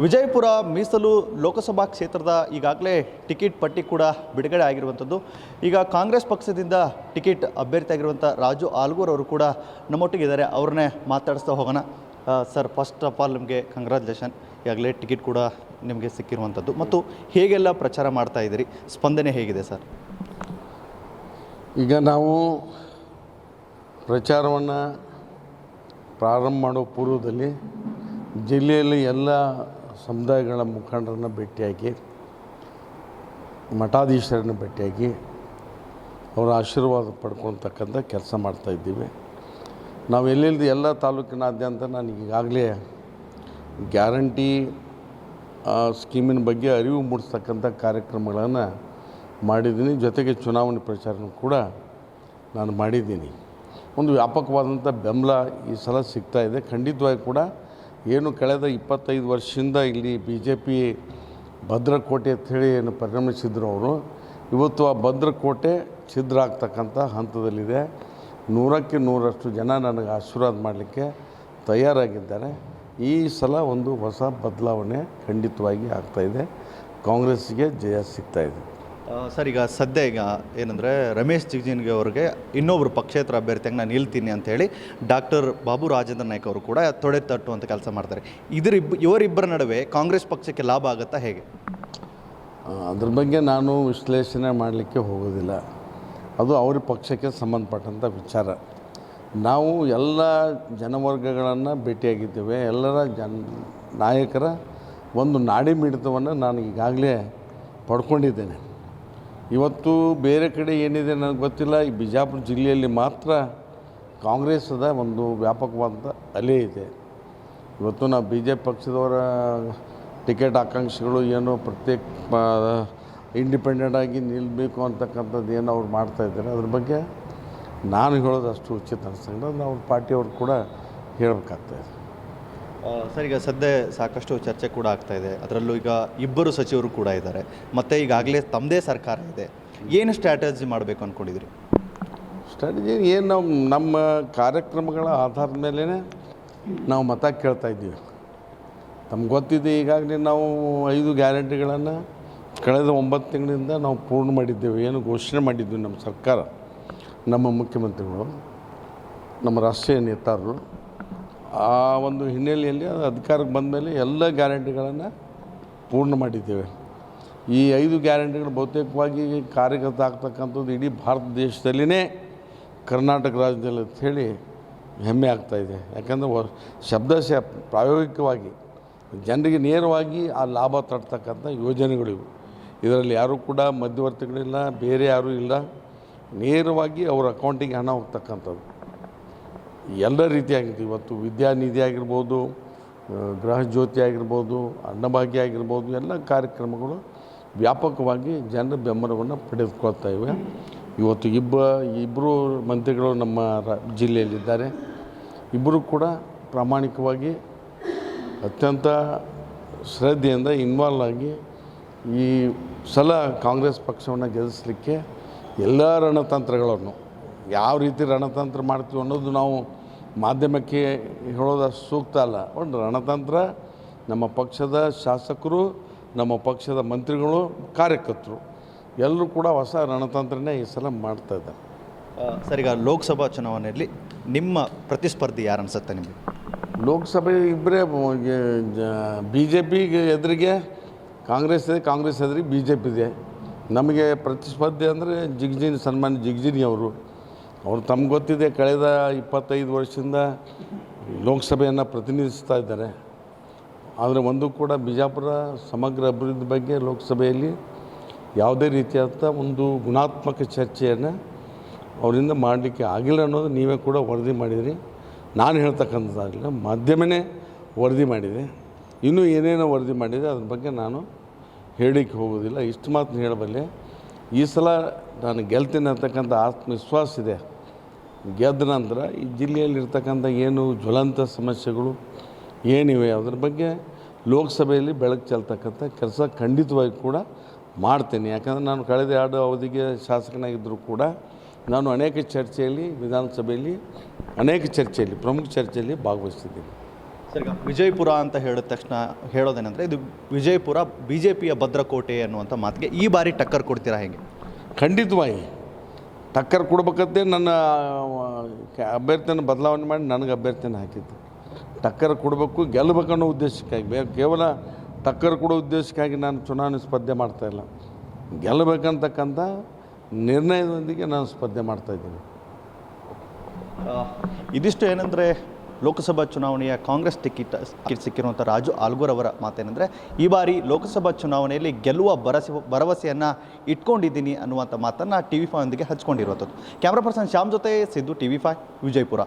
ವಿಜಯಪುರ ಮೀಸಲು ಲೋಕಸಭಾ ಕ್ಷೇತ್ರದ ಈಗಾಗಲೇ ಟಿಕೆಟ್ ಪಟ್ಟಿ ಕೂಡ ಬಿಡುಗಡೆ ಆಗಿರುವಂಥದ್ದು. ಈಗ ಕಾಂಗ್ರೆಸ್ ಪಕ್ಷದಿಂದ ಟಿಕೆಟ್ ಅಭ್ಯರ್ಥಿಯಾಗಿರುವಂಥ ರಾಜು ಆಲ್ಗೂರ್ ಅವರು ಕೂಡ ನಮ್ಮೊಟ್ಟಿಗಿದ್ದಾರೆ. ಅವ್ರನ್ನೇ ಮಾತಾಡಿಸ್ತಾ ಹೋಗೋಣ. ಸರ್ ಫಸ್ಟ್ ಆಫ್ ಆಲ್ ನಿಮಗೆ ಕಂಗ್ರ್ಯಾಚುಲೇಷನ್ ಈಗಾಗಲೇ ಟಿಕೆಟ್ ಕೂಡ ನಿಮಗೆ ಸಿಕ್ಕಿರುವಂಥದ್ದು. ಮತ್ತು ಹೇಗೆಲ್ಲ ಪ್ರಚಾರ ಮಾಡ್ತಾ ಇದ್ದೀರಿ? ಸ್ಪಂದನೆ ಹೇಗಿದೆ, ಸರ್? ಈಗ ನಾವು ಪ್ರಚಾರವನ್ನು ಪ್ರಾರಂಭ ಮಾಡೋ ಪೂರ್ವದಲ್ಲಿ ಜಿಲ್ಲೆಯಲ್ಲಿ ಎಲ್ಲ ಸಮುದಾಯಗಳ ಮುಖಂಡರನ್ನು ಭೇಟಿಯಾಗಿ, ಮಠಾಧೀಶರನ್ನು ಭೇಟಿಯಾಗಿ ಅವರ ಆಶೀರ್ವಾದ ಪಡ್ಕೊಳ್ತಕ್ಕಂಥ ಕೆಲಸ ಮಾಡ್ತಾಯಿದ್ದೀವಿ ನಾವು ಎಲ್ಲೆಲ್ಲಿ ಎಲ್ಲ ತಾಲೂಕಿನಾದ್ಯಂತ ನಾನು ಈಗಾಗಲೇ ಗ್ಯಾರಂಟಿ ಸ್ಕೀಮಿನ ಬಗ್ಗೆ ಅರಿವು ಮೂಡಿಸ್ತಕ್ಕಂಥ ಕಾರ್ಯಕ್ರಮಗಳನ್ನು ಮಾಡಿದ್ದೀನಿ. ಜೊತೆಗೆ ಚುನಾವಣೆ ಪ್ರಚಾರನೂ ಕೂಡ ನಾನು ಮಾಡಿದ್ದೀನಿ. ಒಂದು ವ್ಯಾಪಕವಾದಂಥ ಬೆಂಬಲ ಈ ಸಲ ಸಿಗ್ತಾ ಇದೆ. ಖಂಡಿತವಾಗಿ ಕೂಡ ಏನು ಕಳೆದ ಇಪ್ಪತ್ತೈದು ವರ್ಷದಿಂದ ಇಲ್ಲಿ ಬಿ ಜೆ ಪಿ ಭದ್ರಕೋಟೆ ಅಂಥೇಳಿ ಏನು ಪರಿಣಮಿಸಿದ್ರು ಅವರು. ಇವತ್ತು ಆ ಭದ್ರಕೋಟೆ ಛಿದ್ರ ಆಗ್ತಕ್ಕಂಥ ಹಂತದಲ್ಲಿದೆ. ನೂರಕ್ಕೆ ನೂರಷ್ಟು ಜನ ನನಗೆ ಆಶೀರ್ವಾದ ಮಾಡಲಿಕ್ಕೆ ತಯಾರಾಗಿದ್ದಾರೆ. ಈ ಸಲ ಒಂದು ಹೊಸ ಬದಲಾವಣೆ ಖಂಡಿತವಾಗಿ ಆಗ್ತಾಯಿದೆ ಕಾಂಗ್ರೆಸ್ಸಿಗೆ ಜಯ ಸಿಗ್ತಾ ಇದೆ. ಆ, ಸರ್, ಈಗ ಸದ್ಯ ಈಗ ಏನಂದರೆ ರಮೇಶ್ ಜಿಗ್ಜಿನ್ಗೆ ಅವರಿಗೆ ಇನ್ನೊಬ್ಬರು ಪಕ್ಷೇತರ ಅಭ್ಯರ್ಥಿಯಾಗಿ ನಾನು ನಿಲ್ತೀನಿ ಅಂತೇಳಿ ಡಾಕ್ಟರ್ ಬಾಬು ರಾಜೇಂದ್ರ ನಾಯ್ಕ ಅವರು ಕೂಡ ತೊಡೆ ತಟ್ಟುವಂಥ ಕೆಲಸ ಮಾಡ್ತಾರೆ. ಇದರಿಬ್ಬ ಇವರಿಬ್ಬರ ನಡುವೆ ಕಾಂಗ್ರೆಸ್ ಪಕ್ಷಕ್ಕೆ ಲಾಭ ಆಗುತ್ತಾ ಹೇಗೆ? ಅದ್ರ ಬಗ್ಗೆ ನಾನು ವಿಶ್ಲೇಷಣೆ ಮಾಡಲಿಕ್ಕೆ ಹೋಗೋದಿಲ್ಲ. ಅದು ಅವ್ರ ಪಕ್ಷಕ್ಕೆ ಸಂಬಂಧಪಟ್ಟಂಥ ವಿಚಾರ. ನಾವು ಎಲ್ಲ ಜನವರ್ಗಗಳನ್ನು ಭೇಟಿಯಾಗಿದ್ದೇವೆ. ಎಲ್ಲರ ಜನ, ನಾಯಕರ ಒಂದು ನಾಡಿ ಮಿಡಿತವನ್ನು ನಾನು ಈಗಾಗಲೇ ಪಡ್ಕೊಂಡಿದ್ದೇನೆ. ಇವತ್ತು ಬೇರೆ ಕಡೆ ಏನಿದೆ ನನಗೆ ಗೊತ್ತಿಲ್ಲ. ಈ ಬಿಜಾಪುರ ಜಿಲ್ಲೆಯಲ್ಲಿ ಮಾತ್ರ ಕಾಂಗ್ರೆಸ್ದ ಒಂದು ವ್ಯಾಪಕವಾದಂಥ ಅಲೆ ಇದೆ. ಇವತ್ತು ನಾವು ಬಿ ಜೆ ಪಕ್ಷದವರ ಟಿಕೆಟ್ ಆಕಾಂಕ್ಷಿಗಳು ಏನು ಪ್ರತ್ಯೇಕ ಇಂಡಿಪೆಂಡೆಂಟ್ ಆಗಿ ನಿಲ್ಲಬೇಕು ಅಂತಕ್ಕಂಥದ್ದು ಏನು ಅವ್ರು ಮಾಡ್ತಾಯಿದ್ದಾರೆ ಅದ್ರ ಬಗ್ಗೆ ನಾನು ಹೇಳೋದು ಅಷ್ಟು ಉಚಿತ ಅನಿಸ್ತಂದ್ರೆ ಅದು ಅವ್ರ ಪಾರ್ಟಿಯವ್ರು ಕೂಡ ಹೇಳಬೇಕಾಗ್ತಾಯಿದೆ ಸರ್, ಈಗ ಸದ್ಯ ಸಾಕಷ್ಟು ಚರ್ಚೆ ಕೂಡ ಆಗ್ತಾ ಇದೆ. ಅದರಲ್ಲೂ ಈಗ ಇಬ್ಬರು ಸಚಿವರು ಕೂಡ ಇದ್ದಾರೆ. ಮತ್ತು ಈಗಾಗಲೇ ತಮ್ಮದೇ ಸರ್ಕಾರ ಇದೆ. ಏನು ಸ್ಟ್ರಾಟಜಿ ಮಾಡಬೇಕು ಅಂದ್ಕೊಂಡಿದ್ರಿ ಸ್ಟ್ರಾಟಜಿ ಏನು ನಮ್ಮ ನಮ್ಮ ಕಾರ್ಯಕ್ರಮಗಳ ಆಧಾರದ ಮೇಲೇ ನಾವು ಮತ ಕೇಳ್ತಾ ಇದ್ದೀವಿ. ತಮ್ಗೆ ಗೊತ್ತಿದೆ, ಈಗಾಗಲೇ ನಾವು ಐದು ಗ್ಯಾರಂಟಿಗಳನ್ನು ಕಳೆದ ಒಂಬತ್ತು ತಿಂಗಳಿಂದ ನಾವು ಪೂರ್ಣ ಮಾಡಿದ್ದೇವೆ. ಏನು ಘೋಷಣೆ ಮಾಡಿದ್ವಿ ನಮ್ಮ ಸರ್ಕಾರ, ನಮ್ಮ ಮುಖ್ಯಮಂತ್ರಿಗಳು, ನಮ್ಮ ರಾಷ್ಟ್ರೀಯ ನೇತಾರರು. ಆ ಒಂದು ಹಿನ್ನೆಲೆಯಲ್ಲಿ ಅದು ಅಧಿಕಾರಕ್ಕೆ ಬಂದ ಮೇಲೆ ಎಲ್ಲ ಗ್ಯಾರಂಟಿಗಳನ್ನು ಪೂರ್ಣ ಮಾಡಿದ್ದೇವೆ. ಈ ಐದು ಗ್ಯಾರಂಟಿಗಳು ಬಹುತೇಕವಾಗಿ ಕಾರ್ಯಗತ ಆಗ್ತಕ್ಕಂಥದ್ದು ಇಡೀ ಭಾರತ ದೇಶದಲ್ಲಿನೇ ಕರ್ನಾಟಕ ರಾಜ್ಯದಲ್ಲಿ ಅಂತ ಹೇಳಿ ಹೆಮ್ಮೆ ಆಗ್ತಾಯಿದೆ ಯಾಕಂದರೆ ವ ಶಬ್ದಶಃ ಪ್ರಾಯೋಗಿಕವಾಗಿ ಜನರಿಗೆ ನೇರವಾಗಿ ಆ ಲಾಭ ತರ್ತಕ್ಕಂಥ ಯೋಜನೆಗಳಿವು ಇದರಲ್ಲಿ ಯಾರೂ ಕೂಡ ಮಧ್ಯವರ್ತಿಗಳಿಲ್ಲ, ಬೇರೆ ಯಾರೂ ಇಲ್ಲ. ನೇರವಾಗಿ ಅವ್ರ ಅಕೌಂಟಿಗೆ ಹಣ ಹೋಗ್ತಕ್ಕಂಥದ್ದು. ಎಲ್ಲ ರೀತಿಯಾಗಿತ್ತು ಇವತ್ತು ವಿದ್ಯಾನಿಧಿ ಆಗಿರ್ಬೋದು ಗೃಹಜ್ಯೋತಿ ಗೃಹ ಜ್ಯೋತಿ ಆಗಿರ್ಬೋದು, ಅನ್ನಭಾಗ್ಯ ಆಗಿರ್ಬೋದು, ಎಲ್ಲ ಕಾರ್ಯಕ್ರಮಗಳು ವ್ಯಾಪಕವಾಗಿ ಜನರ ಬೆಂಬಲವನ್ನು ಪಡೆದುಕೊಳ್ತಾ ಇವೆ. ಇವತ್ತು ಇಬ್ಬ ಇಬ್ಬರು ಮಂತ್ರಿಗಳು ನಮ್ಮ ರಾ, ಜಿಲ್ಲೆಯಲ್ಲಿದ್ದಾರೆ. ಇಬ್ಬರು ಕೂಡ ಪ್ರಾಮಾಣಿಕವಾಗಿ ಅತ್ಯಂತ ಶ್ರದ್ಧೆಯಿಂದ ಇನ್ವಾಲ್ವ್ ಆಗಿ ಈ ಸಲ ಕಾಂಗ್ರೆಸ್ ಪಕ್ಷವನ್ನು ಗೆಲ್ಲಿಸಲಿಕ್ಕೆ ಎಲ್ಲ ರಣತಂತ್ರಗಳನ್ನು ಯಾವ ರೀತಿ ರಣತಂತ್ರ ಮಾಡ್ತೀವಿ ಅನ್ನೋದು ನಾವು ಮಾಧ್ಯಮಕ್ಕೆ ಹೇಳೋದು ಸೂಕ್ತ ಅಲ್ಲ. ಒಂದು ರಣತಂತ್ರ ನಮ್ಮ ಪಕ್ಷದ ಶಾಸಕರು ನಮ್ಮ ಪಕ್ಷದ ಮಂತ್ರಿಗಳು ಕಾರ್ಯಕರ್ತರು ಎಲ್ಲರೂ ಕೂಡ ಹೊಸ ರಣತಂತ್ರನೇ ಈ ಸಲ ಮಾಡ್ತಾ ಇದ್ದಾರೆ. ಸರ್ ಈಗ ಲೋಕಸಭಾ ಚುನಾವಣೆಯಲ್ಲಿ ನಿಮ್ಮ ಪ್ರತಿಸ್ಪರ್ಧಿ ಯಾರು ಅನಿಸುತ್ತೆ ನಿಮಗೆ? ಲೋಕಸಭೆ ಇಬ್ಬರೇ ಬಿ ಜೆ ಪಿಗೆ ಎದುರಿಗೆ ಕಾಂಗ್ರೆಸ್ ಇದೆ ಕಾಂಗ್ರೆಸ್ ಎದುರಿಗೆ ಬಿ ಜೆ ಪಿ ಇದೆ ನಮಗೆ ಪ್ರತಿಸ್ಪರ್ಧಿ ಅಂದರೆ ಜಿಗ್ಜಿನ್ ಸನ್ಮಾನ್ಯ ಜಿಗ್ಜಿನಿ ಅವರು. ಅವರು ತಮ್ಗೆ ಗೊತ್ತಿದೆ ಕಳೆದ ಇಪ್ಪತ್ತೈದು ವರ್ಷದಿಂದ ಲೋಕಸಭೆಯನ್ನು ಪ್ರತಿನಿಧಿಸ್ತಾ ಇದ್ದಾರೆ. ಆದರೆ ಒಂದು ಕೂಡ ಬಿಜಾಪುರ ಸಮಗ್ರ ಅಭಿವೃದ್ಧಿ ಬಗ್ಗೆ ಲೋಕಸಭೆಯಲ್ಲಿ ಯಾವುದೇ ರೀತಿಯಾದ ಒಂದು ಗುಣಾತ್ಮಕ ಚರ್ಚೆಯನ್ನು ಅವರಿಂದ ಮಾಡಲಿಕ್ಕೆ ಆಗಿಲ್ಲ ಅನ್ನೋದು ನೀವೇ ಕೂಡ ವರದಿ ಮಾಡಿದಿರಿ. ನಾನು ಹೇಳ್ತಕ್ಕಂಥದ್ದಾಗಲಿಲ್ಲ ಮಾಧ್ಯಮನೇ ವರದಿ ಮಾಡಿದೆ. ಇನ್ನೂ ಏನೇನೋ ವರದಿ ಮಾಡಿದೆ, ಅದ್ರ ಬಗ್ಗೆ ನಾನು ಹೇಳಲಿಕ್ಕೆ ಹೋಗೋದಿಲ್ಲ ಇಷ್ಟು ಮಾತನ್ನ ಹೇಳಬಲ್ಲೆ, ಈ ಸಲ ನಾನು ಗೆಲ್ತೀನಿ ಅಂತಕ್ಕಂಥ ಆತ್ಮವಿಶ್ವಾಸ ಇದೆ. ಗೆದ್ದ ನಂತರ ಈ ಜಿಲ್ಲೆಯಲ್ಲಿರ್ತಕ್ಕಂಥ ಏನು ಜ್ವಲಂತ ಸಮಸ್ಯೆಗಳು ಏನಿವೆ ಅದ್ರ ಬಗ್ಗೆ ಲೋಕಸಭೆಯಲ್ಲಿ ಬೆಳಕು ಚೆಲ್ತಕ್ಕಂಥ ಕೆಲಸ ಖಂಡಿತವಾಗಿ ಕೂಡ ಮಾಡ್ತೇನೆ. ಯಾಕಂದರೆ ನಾನು ಕಳೆದ ಎರಡು ಅವಧಿಗೆ ಶಾಸಕನಾಗಿದ್ದರೂ ಕೂಡ ನಾನು ಅನೇಕ ಚರ್ಚೆಯಲ್ಲಿ ವಿಧಾನಸಭೆಯಲ್ಲಿ ಅನೇಕ ಚರ್ಚೆಯಲ್ಲಿ ಪ್ರಮುಖ ಚರ್ಚೆಯಲ್ಲಿ ಭಾಗವಹಿಸ್ತಿದ್ದೀನಿ. ಸರಿ ವಿಜಯಪುರ ಅಂತ ಹೇಳಿದ ತಕ್ಷಣ ಹೇಳೋದೇನೆಂದರೆ ಇದು ವಿಜಯಪುರ ಬಿ ಜೆ ಪಿಯ ಭದ್ರಕೋಟೆ ಅನ್ನುವಂಥ ಮಾತಿಗೆ ಈ ಬಾರಿ ಟಕ್ಕರ್ ಕೊಡ್ತೀರಾ ಹೇಗೆ? ಖಂಡಿತವಾಗಿ. ಟಕ್ಕರ್ ಕೊಡ್ಬೇಕಂತೆ ನನ್ನ ಅಭ್ಯರ್ಥಿಯನ್ನು ಬದಲಾವಣೆ ಮಾಡಿ ನನಗೆ ಅಭ್ಯರ್ಥಿನ ಹಾಕಿದ್ದು ಟಕ್ಕರ್ ಕೊಡಬೇಕು ಗೆಲ್ಲಬೇಕನ್ನೋ ಉದ್ದೇಶಕ್ಕಾಗಿ, ಬೇ, ಕೇವಲ ಟಕ್ಕರ್ ಕೊಡೋ ಉದ್ದೇಶಕ್ಕಾಗಿ ನಾನು ಚುನಾವಣೆ ಸ್ಪರ್ಧೆ ಮಾಡ್ತಾಯಿಲ್ಲ ಗೆಲ್ಲಬೇಕಂತಕ್ಕಂಥ ನಿರ್ಣಯದೊಂದಿಗೆ ನಾನು ಸ್ಪರ್ಧೆ ಮಾಡ್ತಾಯಿದ್ದೀನಿ ಇದಿಷ್ಟು ಏನಂದರೆ ಲೋಕಸಭಾ ಚುನಾವಣೆಯ ಕಾಂಗ್ರೆಸ್ ಟಿಕೆಟ್ ಸಿಕ್ಕಿರುವಂಥ ರಾಜು ಆಲ್ಗೂರ್ ಅವರ ಮಾತೇನೆಂದರೆ, ಈ ಬಾರಿ ಲೋಕಸಭಾ ಚುನಾವಣೆಯಲ್ಲಿ ಗೆಲ್ಲುವ ಭರಸೆ ಭರವಸೆಯನ್ನು ಇಟ್ಕೊಂಡಿದ್ದೀನಿ ಅನ್ನುವಂಥ ಮಾತನ್ನು ಟಿ ವಿ ಫೈವ್ ಹಚ್ಕೊಂಡಿರುವಂಥದ್ದು. ಕ್ಯಾಮ್ರಾ ಪರ್ಸನ್ ಶ್ಯಾಮ್ ಜೊತೆ Siddu T V five, Vijayapura.